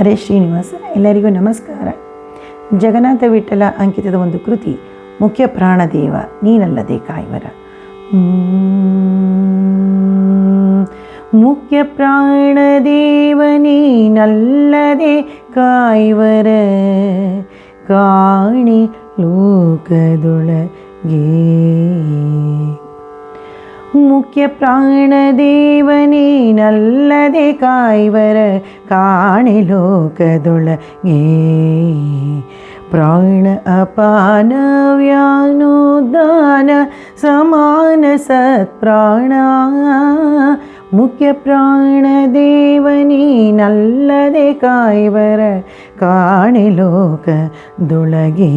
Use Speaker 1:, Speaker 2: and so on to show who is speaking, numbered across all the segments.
Speaker 1: ಹರೇ ಶ್ರೀನಿವಾಸ, ಎಲ್ಲರಿಗೂ ನಮಸ್ಕಾರ. ಜಗನ್ನಾಥ ವಿಠಲ ಅಂಕಿತದ ಒಂದು ಕೃತಿ, ಮುಖ್ಯ ಪ್ರಾಣದೇವ, ನೀನಲ್ಲದೆ ಕಾಯ್ವರ. ಮುಖ್ಯ ಪ್ರಾಣದೇವ, ನೀನಲ್ಲದೆ ಕಾಯುವರ. ಕಾಣಿ ಲೋಕದೊಳಗೆ. முக்கிய പ്രാണദേവനേ നല്ലതേ കായ്വര കാണിലോകതുളങ്ങേ പ്രാണ അപാന വ്യാനോദാന സമാന സത്പ്രാണ മുഖ്യ പ്രാണദേവനീ നല്ലതേ കായ്വര കാണിലോക ദുളകേ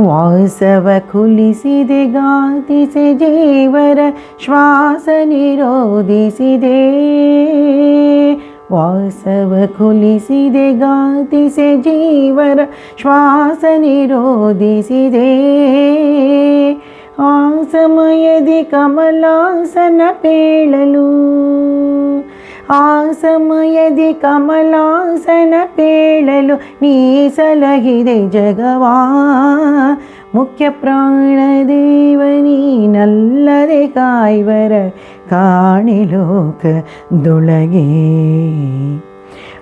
Speaker 1: ವಾಸವ ಕುಲಿಸಿದೆ ಗಾತಿಸೆ ಜೀವರ ಶ್ವಾಸ ನಿರೋಧಿಸಿದೆ ವಾಸವ ಕುಲಿಸಿದೆ ಗಾತಿಸೆ ಜೀವರ ಶ್ವಾಸ ನಿರೋಧಿಸಿದೆ ಆ ಸಮಯದಿ ಕಮಲಾಸನ ಪೇಳಲು ಆ ಸಮಯದಿ ಕಮಲಾಸನ ಪೇಳಲು ನೀ ಸಲಹಿದೆ ಜಗವಾ. ಮುಖ್ಯ ಪ್ರಾಣ ಪ್ರಾಣದೇವನೀನಲ್ಲದೆ ಕಾಯ್ವರ ಕಾಣಿ ದೊಳಗೆ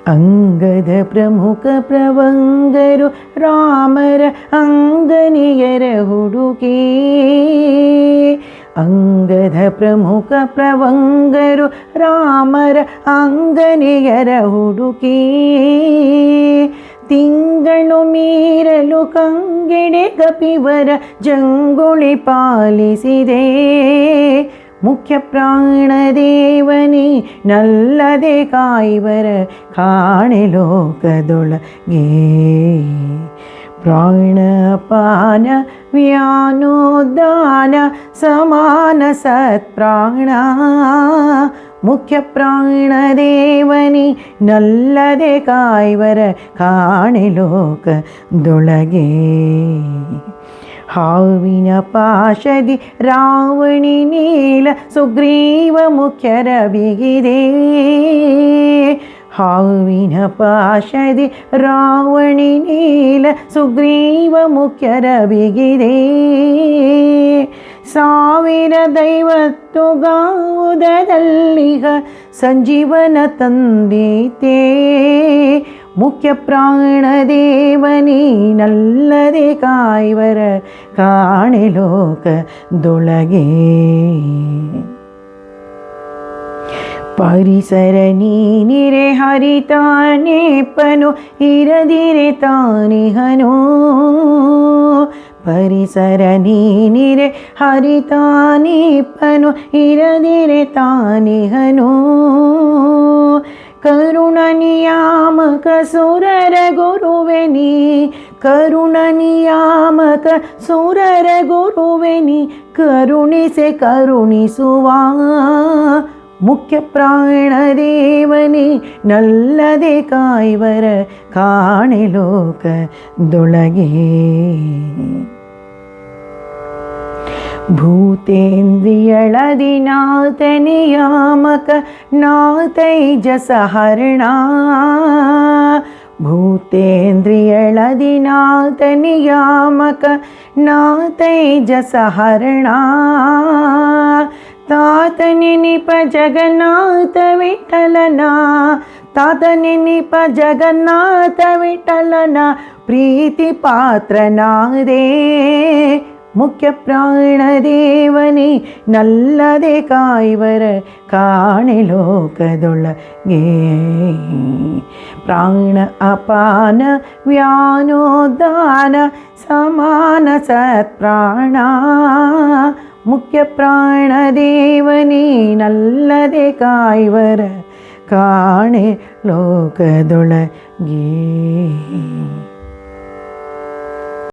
Speaker 1: ಅಂಗದ ಪ್ರಮುಖ ಪ್ರವಂಗರು ರಾಮರ ಅಂಗನಿಯರ ಹುಡುಕಿ. ಅಂಗದ ಪ್ರಮುಖ ಪ್ರವಂಗರು ರಾಮರ ಅಂಗನಿಯರ ಹುಡುಕಿ ತಿಂಗಳು ಮೀರಲು ಕಂಗೆಡೆ ಕಪಿವರ ಜಂಗುಳಿ ಪಾಲಿಸಿದೆ ಮುಖ್ಯ ಪ್ರಾಣದೇವನಿ ನಲ್ಲದೆ ಕಾಯಿವರ ಕಾಣೆ ಲೋಕದೊಳಗೆ प्राणपान व्यानोदान समानसत्प्राणा മുഖ്യപ്രാണദേവനി നല്ലതേ കായ്വര കാണിലോക ദുളകേ ഹാവിന പാശതി രാവണി നീല സുഗ്രീവ മുഖ്യരവിഗിരേ ಹಾವಿನ ಪಾಶದಿ ರಾವಣಿ ನೀಲ ಸುಗ್ರೀವ ಮುಖ್ಯರ ಬಿಗಿದೆ. ಸಾವಿರ ದೈವತ್ತು ಗಾವುದಲ್ಲಿಗ ಸಂಜೀವನ ತಂದೀತೆ. ಮುಖ್ಯ ಪ್ರಾಣದೇವನಿ ನಲ್ಲದೆ ಕಾಯ್ವರ ಕಾಣೆ ಲೋಕದೊಳಗೆ. ಪರಿಸರ ನೀನಿರೆ ಹರಿತಾನೇಪನು ಇರದಿರೆ ತಾನಿಹನು ಪರಿಸರ ನೀನಿರೆ ಹರಿತಾನೇಪನು ಇರದಿರೆ ತಾನಿಹನು ಕರುಣ ನಿಯಾಮಕ ಸುರರ ಗುರುವೆ ನೀ ಕರುಣ ನಿಯಾಮಕ ಸುರರ ಗುರುವೆ ನೀ ಕರುಣಿಸೆ ಕರುಣಿಸುವ മുഖ്യപ്രാണദേവനെ നല്ലതേ കായ്വര കാണിലോക ദുളകേ ഭൂതേന്ദ്രിയളതിനാഥനിയാമക നാഥൈജസഹരണ. ഭൂതേന്ദ്രിയളതിനാഥനിയാമക നാഥൈജസഹരണ. ನಾತೈಜಸ ಹರಣ ಭೂತೇಂದ್ರಿಯಳದಿ ನಾಥ ನಿಯಾಮಕ ನಾತೈಜಸ ಹರಣ ತಾತ ನೆನಿಪ ಜಗನ್ನಾಥ ವಿಠಲನ ತಾತ ನೆನಿಪ ಜಗನ್ನಾಥ ವಿಠಲನ ಪ್ರೀತಿ ಪಾತ್ರನಾದೇ ಮುಖ್ಯ ಪ್ರಾಣದೇವನೇ ನಲ್ಲದೆ ಕಾಯ್ವರ ಕಾಣೆ ಲೋಕದೊಳಗೆ ಪ್ರಾಣ ಅಪಾನ ವ್ಯಾನೋದಾನ ಸಮಾನ ಸತ್ಪ್ರಾಣ ಮುಖ್ಯ ಪ್ರಾಣದೇವನೇ ನಲ್ಲದೆ ಕಾಯ್ವರ ಕಾಣೆ ಲೋಕದೊಳಗೆ